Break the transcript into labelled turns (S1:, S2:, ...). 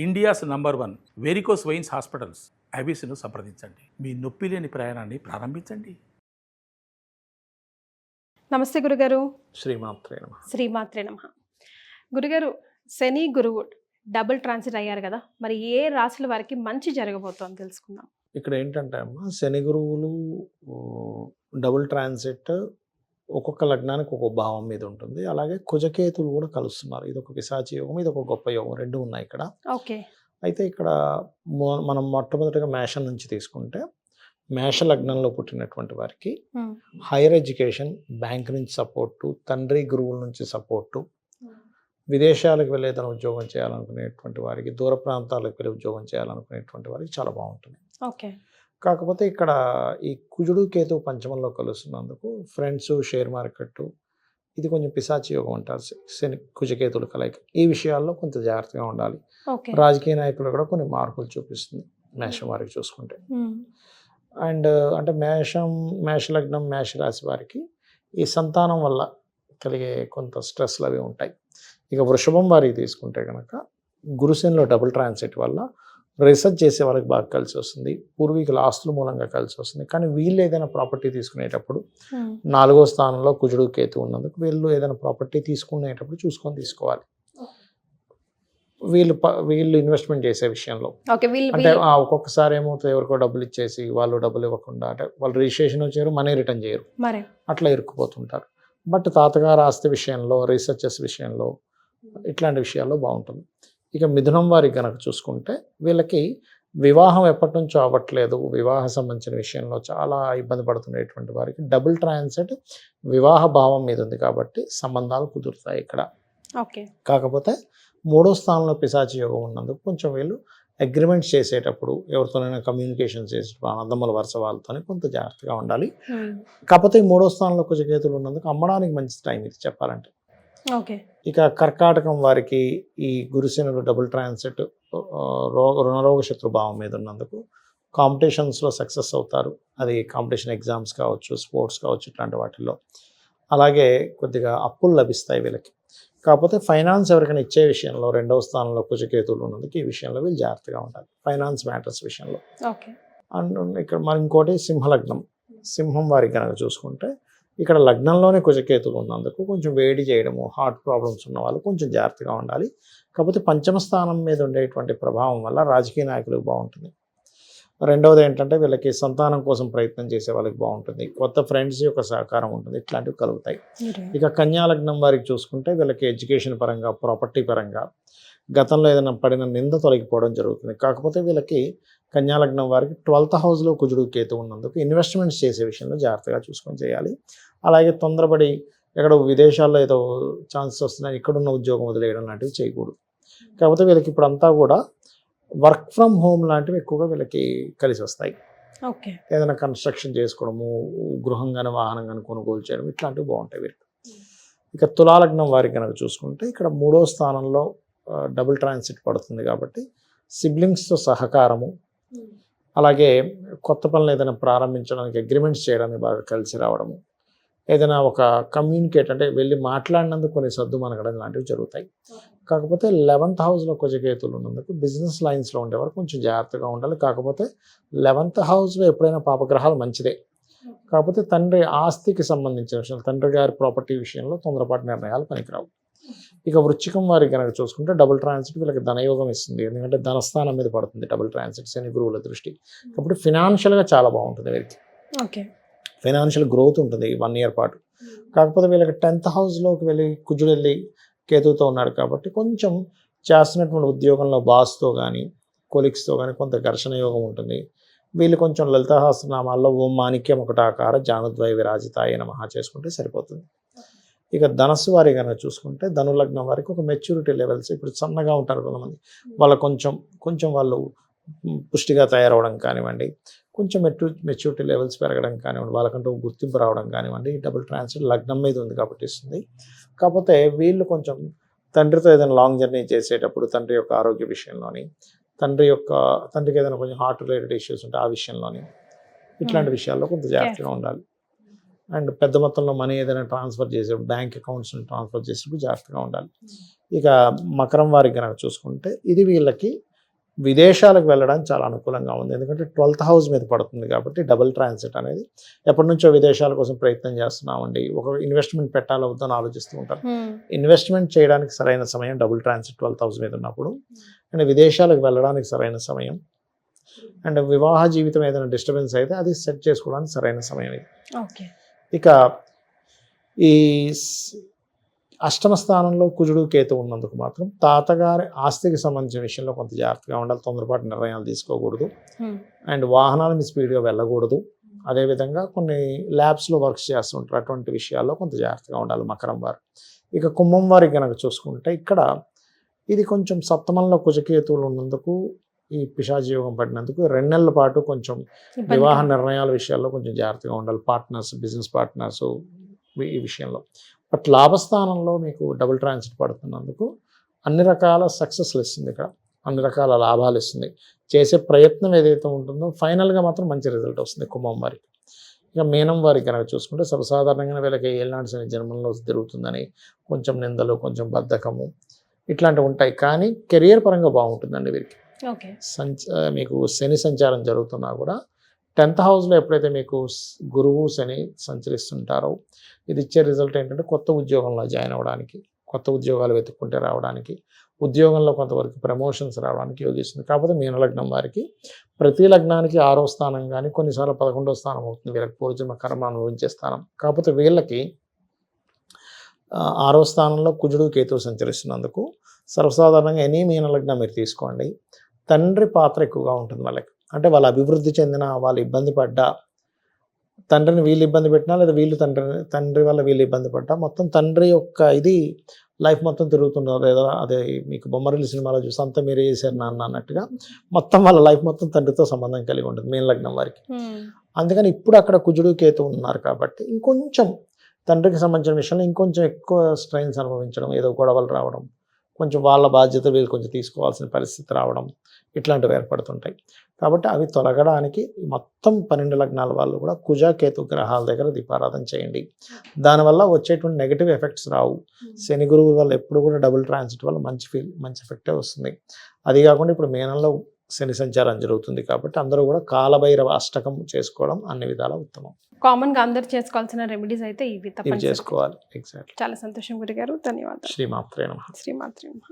S1: India's number one varicose veins hospitals. ఐబీసీను సంప్రదించండి. మీ నొప్పి లేని ప్రయాణాన్ని ప్రారంభించండి.
S2: నమస్తే గురుగారు.
S3: శ్రీమాత్రే నమ.
S2: శ్రీమాత్రే నమ. గురుగారు శని గురువు డబుల్ ట్రాన్సిట్ అయ్యారు కదా? మరి ఏ రాశుల వారికి మంచి జరగబోతోంది తెలుసుకుందాం.
S3: ఇక్కడ ఏంటంటే అమ్మ శని గురువులు డబుల్ ట్రాన్సిట్ ఒక్కొక్క లగ్నానికి ఒక్కొక్క భావం మీద ఉంటుంది. అలాగే కుజకేతులు కూడా కలుస్తున్నారు. ఇది ఒక పిశాచి యోగం ఇది ఒక గొప్ప యోగం రెండు ఉన్నాయి ఇక్కడ.
S2: ఓకే.
S3: అయితే ఇక్కడ మనం మొట్టమొదటిగా మేషం నుంచి తీసుకుంటే మేష లగ్నంలో పుట్టినటువంటి వారికి హైయర్ ఎడ్యుకేషన్ బ్యాంక్ నుంచి సపోర్టు తండ్రి గురువుల నుంచి సపోర్టు విదేశాలకు వెళ్ళి ఏదైనా ఉద్యోగం చేయాలనుకునేటువంటి వారికి దూర ప్రాంతాలకు వెళ్ళి ఉద్యోగం చేయాలనుకునేటువంటి వారికి చాలా బాగుంటుంది.
S2: ఓకే.
S3: కాకపోతే ఇక్కడ ఈ కుజుడు కేతు పంచమంలో కలుస్తున్నందుకు ఫ్రెండ్స్ షేర్ మార్కెట్ ఇది కొంచెం పిశాచి యోగం అంటారు శ- శని కుజకేతులు కలయిక. ఈ విషయాల్లో కొంత జాగ్రత్తగా ఉండాలి. రాజకీయ నాయకులు కూడా కొన్ని మార్పులు చూపిస్తుంది మేషం వారికి చూసుకుంటే. అండ్ అంటే మేషం మేష లగ్నం మేష రాశి వారికి ఈ సంతానం వల్ల కలిగే కొంత స్ట్రెస్లు అవి ఉంటాయి. ఇక వృషభం వారికి తీసుకుంటే కనుక గురుసేనలో డబుల్ ట్రాన్సిట్ వల్ల రీసెర్చ్ చేసే వాళ్ళకి బాగా కలిసి వస్తుంది. పూర్వీకుల ఆస్తుల మూలంగా కలిసి వస్తుంది. కానీ వీళ్ళు ఏదైనా ప్రాపర్టీ తీసుకునేటప్పుడు నాలుగో స్థానంలో కుజుడు కేతు ఉన్నందుకు వీళ్ళు ఏదైనా ప్రాపర్టీ తీసుకునేటప్పుడు చూసుకొని తీసుకోవాలి. వీళ్ళు వీళ్ళు ఇన్వెస్ట్మెంట్ చేసే విషయంలో. అంటే ఒక్కొక్కసారి ఏమవుతుంది ఎవరికో డబ్బులు ఇచ్చేసి వాళ్ళు డబ్బులు ఇవ్వకుండా అంటే వాళ్ళు రిజిస్ట్రేషన్ వచ్చారు మనీ రిటర్న్ చేయరు. అట్లా ఇరుక్కుపోతుంటారు. బట్ తాతగారు ఆస్తి విషయంలో రీసెర్చెస్ విషయంలో ఇట్లాంటి విషయాల్లో బాగుంటుంది. ఇక మిథునం వారికి కనుక చూసుకుంటే వీళ్ళకి వివాహం ఎప్పటి నుంచో అవ్వట్లేదు. వివాహ సంబంధించిన విషయంలో చాలా ఇబ్బంది పడుతున్నటువంటి వారికి డబుల్ ట్రాన్సెట్ వివాహ భావం మీద ఉంది కాబట్టి సంబంధాలు కుదురుతాయి ఇక్కడ.
S2: ఓకే.
S3: కాకపోతే మూడో స్థానంలో పిశాచి యోగం ఉన్నందుకు కొంచెం వీళ్ళు అగ్రిమెంట్స్ చేసేటప్పుడు ఎవరితోనైనా కమ్యూనికేషన్ చేసేటప్పుడు అన్నదమ్ముల వరుస వాళ్ళతో కొంత జాగ్రత్తగా ఉండాలి. కాకపోతే ఈ మూడో స్థానంలో కుజకేతులు ఉన్నందుకు అమ్మడానికి మంచి టైం ఇది చెప్పాలంటే. ఇక కర్కాటకం వారికి ఈ గురుసేనులు డబుల్ ట్రాన్సిట్ రోగ రుణరోగ శత్రు భావం మీద ఉన్నందుకు కాంపిటీషన్స్లో సక్సెస్ అవుతారు. అది కాంపిటీషన్ ఎగ్జామ్స్ కావచ్చు స్పోర్ట్స్ కావచ్చు ఇట్లాంటి వాటిల్లో. అలాగే కొద్దిగా అప్పులు లభిస్తాయి వీళ్ళకి. కాకపోతే ఫైనాన్స్ ఎవరికైనా ఇచ్చే విషయంలో రెండవ స్థానంలో కుజకేతువులు ఉన్నందుకు ఈ విషయంలో వీళ్ళు జాగ్రత్తగా ఉండాలి. ఫైనాన్స్ మ్యాటర్స్ విషయంలో.
S2: ఓకే.
S3: అండ్ ఇక్కడ మరి ఇంకోటి సింహలగ్నం. సింహం వారికి కనుక చూసుకుంటే ఇక్కడ లగ్నంలోనే కుజకేతులు ఉన్నందుకు కొంచెం వేడి చేయడము హార్ట్ ప్రాబ్లమ్స్ ఉన్న వాళ్ళు కొంచెం జాగ్రత్తగా ఉండాలి. కాకపోతే పంచమ స్థానం మీద ఉండేటువంటి ప్రభావం వల్ల రాజకీయ నాయకులకు బాగుంటుంది. రెండవది ఏంటంటే వీళ్ళకి సంతానం కోసం ప్రయత్నం చేసే వాళ్ళకి బాగుంటుంది. కొత్త ఫ్రెండ్స్ యొక్క సహకారం ఉంటుంది. ఇట్లాంటివి కలుగుతాయి. ఇక కన్యా లగ్నం వారికి చూసుకుంటే వీళ్ళకి ఎడ్యుకేషన్ పరంగా ప్రాపర్టీ పరంగా గతంలో ఏదైనా పడిన నింద తొలగిపోవడం జరుగుతుంది. కాకపోతే వీళ్ళకి కన్యా లగ్నం వారికి ట్వెల్త్ హౌస్లో కుజుడు కేతు ఉన్నందుకు ఇన్వెస్ట్మెంట్స్ చేసే విషయంలో జాగ్రత్తగా చూసుకొని చేయాలి. అలాగే తొందరపడి ఎక్కడో విదేశాల్లో ఏదో ఛాన్సెస్ వస్తున్నాయి ఇక్కడున్న ఉద్యోగం వదిలేయడం లాంటివి చేయకూడదు. కాకపోతే వీళ్ళకి ఇప్పుడు అంతా కూడా వర్క్ ఫ్రమ్ హోమ్ లాంటివి ఎక్కువగా వీళ్ళకి కలిసి వస్తాయి.
S2: ఓకే.
S3: ఏదైనా కన్స్ట్రక్షన్ చేసుకోవడము గృహం కానీ వాహనం కానీ కొనుగోలు చేయడం ఇట్లాంటివి బాగుంటాయి వీరికి ఇక తులాలగ్నం వారికి కనుక చూసుకుంటే ఇక్కడ మూడో స్థానంలో డబుల్ ట్రాన్సిట్ పడుతుంది కాబట్టి సిబ్లింగ్స్తో సహకారము అలాగే కొత్త పనులు ఏదైనా ప్రారంభించడానికి అగ్రిమెంట్స్ చేయడానికి బాగా కలిసి రావడము ఏదైనా ఒక కమ్యూనికేట్ అంటే వెళ్ళి మాట్లాడినందుకు కొన్ని సర్దు మనగడం లాంటివి జరుగుతాయి. కాకపోతే లెవెంత్ హౌస్లో కుజకేతులు ఉన్నందుకు బిజినెస్ లైన్స్లో ఉండేవారు కొంచెం జాగ్రత్తగా ఉండాలి. కాకపోతే లెవెంత్ హౌస్లో ఎప్పుడైనా పాపగ్రహాలు మంచిదే. కాకపోతే తండ్రి ఆస్తికి సంబంధించిన విషయం తండ్రి గారి ప్రాపర్టీ విషయంలో తొందరపాటు నిర్ణయాలు పనికిరావు. ఇక వృచ్చికం వారికి కనుక చూసుకుంటే డబుల్ ట్రాన్సిట్ వీళ్ళకి ధనయోగం ఇస్తుంది. ఎందుకంటే ధనస్థానం మీద పడుతుంది డబుల్ ట్రాన్సిట్ శని గురువుల దృష్టి. కాబట్టి ఫినాన్షియల్గా చాలా బాగుంటుంది వీరికి.
S2: ఓకే.
S3: ఫైనాన్షియల్ గ్రోత్ ఉంటుంది వన్ ఇయర్ పాటు. కాకపోతే వీళ్ళకి టెన్త్ హౌస్లోకి వెళ్ళి కుజుడు వెళ్ళి కేతువుతో ఉన్నాడు కాబట్టి కొంచెం చేస్తున్నటువంటి ఉద్యోగంలో బాస్తో కానీ కొలిక్స్తో కానీ కొంత ఘర్షణ యోగం ఉంటుంది. వీళ్ళు కొంచెం లలితహాసనామాల్లో ఓం మాణిక్యం ఒకటాకార జానుద్వయ విరాజితాయ నమః చేసుకుంటే సరిపోతుంది. ఇక ధనస్సు వారి కనుక చూసుకుంటే ధనులగ్నం వారికి ఒక మెచ్యూరిటీ లెవెల్స్ ఇప్పుడు సన్నగా ఉంటారు కొంతమంది. వాళ్ళ కొంచెం కొంచెం వాళ్ళు పుష్టిగా తయారవడం కానివ్వండి కొంచెం మెచ్యూ మెచ్యూరిటీ లెవెల్స్ పెరగడం కానివ్వండి వాళ్ళకంటూ గుర్తింపు రావడం కానివ్వండి డబుల్ ట్రాన్స్ఫర్ లగ్నం మీద ఉంది కాబట్టి ఇస్తుంది. కాకపోతే వీళ్ళు కొంచెం తండ్రితో ఏదైనా లాంగ్ జర్నీ చేసేటప్పుడు తండ్రి యొక్క ఆరోగ్య విషయంలోని తండ్రి యొక్క తండ్రికి ఏదైనా కొంచెం హార్ట్ రిలేటెడ్ ఇష్యూస్ ఉంటే ఆ విషయంలోని ఇట్లాంటి విషయాల్లో కొంత జాగ్రత్తగా ఉండాలి. అండ్ పెద్ద మొత్తంలో మనీ ఏదైనా ట్రాన్స్ఫర్ చేసేప్పుడు బ్యాంక్ అకౌంట్స్ ట్రాన్స్ఫర్ చేసేటప్పుడు జాగ్రత్తగా ఉండాలి. ఇక మకరం వారికి కనుక చూసుకుంటే ఇది వీళ్ళకి విదేశాలకు వెళ్ళడానికి చాలా అనుకూలంగా ఉంది. ఎందుకంటే ట్వెల్త్ హౌస్ మీద పడుతుంది కాబట్టి డబుల్ ట్రాన్సిట్ అనేది ఎప్పటి నుంచో విదేశాల కోసం ప్రయత్నం చేస్తున్నామండి. ఒక ఇన్వెస్ట్మెంట్ పెట్టాలో వద్దని ఆలోచిస్తూ ఉంటారు.
S2: ఉమ్,
S3: ఇన్వెస్ట్మెంట్ చేయడానికి సరైన సమయం డబుల్ ట్రాన్సిట్ ట్వెల్త్ హౌస్ మీద ఉన్నప్పుడు అండ్ విదేశాలకు వెళ్ళడానికి సరైన సమయం అండ్ వివాహ జీవితం ఏదైనా డిస్టర్బెన్స్ అయితే అది సెట్ చేసుకోవడానికి సరైన సమయం ఇది.
S2: ఓకే
S3: ఇక ఈ అష్టమ స్థానంలో కుజుడు కేతు ఉన్నందుకు మాత్రం తాతగారి ఆస్తికి సంబంధించిన విషయంలో కొంత జాగ్రత్తగా ఉండాలి తొందరపాటు నిర్ణయాలు తీసుకోకూడదు. అండ్ వాహనాల మీద స్పీడ్గా వెళ్ళకూడదు. అదేవిధంగా కొన్ని ల్యాబ్స్లో వర్క్స్ చేస్తుంటారు అటువంటి విషయాల్లో కొంత జాగ్రత్తగా ఉండాలి మకరం వారు. ఇక కుంభం వారికి కనుక చూసుకుంటే ఇక్కడ ఇది కొంచెం సప్తమంలో కుజకేతువులు ఉన్నందుకు ఈ పిశాజయోగం పడినందుకు రెండు నెలల పాటు కొంచెం వివాహ. నిర్ణయాల విషయాల్లో కొంచెం జాగ్రత్తగా ఉండాలి. పార్ట్నర్స్ బిజినెస్ పార్ట్నర్స్ ఈ విషయంలో. బట్ లాభస్థానంలో మీకు డబుల్ ట్రాన్సిట్ పడుతున్నందుకు అన్ని రకాల సక్సెస్లు ఇస్తుంది ఇక్కడ. అన్ని రకాల లాభాలు ఇస్తుంది. చేసే ప్రయత్నం ఏదైతే ఉంటుందో ఫైనల్గా మాత్రం మంచి రిజల్ట్ వస్తుంది కుంభం వారికి. ఇక మీనం వారికి కనుక చూసుకుంటే సర్వసాధారణంగా వీళ్ళకి ఏళ్ళనాటి శని జన్మంలో తిరుగుతుందని కొంచెం నిందలు కొంచెం బద్ధకము ఇట్లాంటివి ఉంటాయి. కానీ కెరియర్ పరంగా బాగుంటుందండి వీరికి. సంచ మీకు శని సంచారం జరుగుతున్నా కూడా టెన్త్ హౌస్లో ఎప్పుడైతే మీకు గురువు శని సంచరిస్తుంటారో ఇది ఇచ్చే రిజల్ట్ ఏంటంటే కొత్త ఉద్యోగంలో జాయిన్ అవ్వడానికి కొత్త ఉద్యోగాలు వెతుక్కుంటే రావడానికి ఉద్యోగంలో కొంతవరకు ప్రమోషన్స్ రావడానికి యోగిస్తుంది కాకపోతే మీన లగ్నం వారికి ప్రతి లగ్నానికి ఆరో స్థానం కానీ కొన్నిసార్లు పదకొండో స్థానం అవుతుంది వీళ్ళకి పూర్వజన్మ కర్మ అనుభవించే స్థానం. కాకపోతే వీళ్ళకి ఆరో స్థానంలో కుజుడు కేతువు సంచరిస్తున్నందుకు సర్వసాధారణంగా ఎనీ మీన లగ్నం మీరు తీసుకోండి. తండ్రి పాత్ర ఎక్కువగా ఉంటుంది వాళ్ళకి. అంటే వాళ్ళ అభివృద్ధి చెందిన వాళ్ళు ఇబ్బంది పడ్డా తండ్రిని వీళ్ళు ఇబ్బంది పెట్టినా లేదా వీళ్ళు తండ్రిని తండ్రి వల్ల వీళ్ళు ఇబ్బంది పడ్డా మొత్తం తండ్రి యొక్క ఇది లైఫ్ మొత్తం తిరుగుతున్నారు లేదా అదే మీకు బొమ్మరిల్లు సినిమాలో చూసి అంతా మీరే చేశారు నాన్న అన్నట్టుగా మొత్తం వాళ్ళ లైఫ్ మొత్తం తండ్రితో సంబంధం కలిగి ఉంటుంది మీన లగ్నం వారికి. అందుకని ఇప్పుడు అక్కడ కుజుడు కేతు ఉన్నారు కాబట్టి ఇంకొంచెం తండ్రికి సంబంధించిన విషయంలో ఇంకొంచెం ఎక్కువ స్ట్రెయిన్స్ అనుభవించడం ఏదో గొడవలు రావడం కొంచెం వాళ్ళ బాధ్యత వీళ్ళు కొంచెం తీసుకోవాల్సిన పరిస్థితి రావడం ఇట్లాంటివి ఏర్పడుతుంటాయి. కాబట్టి అవి తొలగడానికి మొత్తం పన్నెండు లగ్నాల వాళ్ళు కూడా కుజ కేతు గ్రహాల దగ్గర దీపారాధన చేయండి. దానివల్ల వచ్చేటువంటి నెగిటివ్ ఎఫెక్ట్స్ రావు. శని గురువు వల్ల ఎప్పుడు కూడా డబుల్ ట్రాన్సిట్ వల్ల మంచి ఫీల్ మంచి ఎఫెక్టే వస్తుంది. అది కాకుండా ఇప్పుడు మేనంలో శని సంచారం జరుగుతుంది కాబట్టి అందరూ కూడా కాలభైరవ అష్టకం చేసుకోవడం అన్ని విధాల ఉత్తమం.
S2: కామన్గా అందరు చేసుకోవాల్సిన రెమెడీస్ అయితే
S3: ఇవి
S2: తప్పనిసరి
S3: చేసుకోవాలి. ఎగ్జాక్ట్లీ
S2: చాలా సంతోషం గురిగారు. ధన్యవాదాలు.
S3: శ్రీమాత్రే నమ.
S2: శ్రీమాత్రి నమః.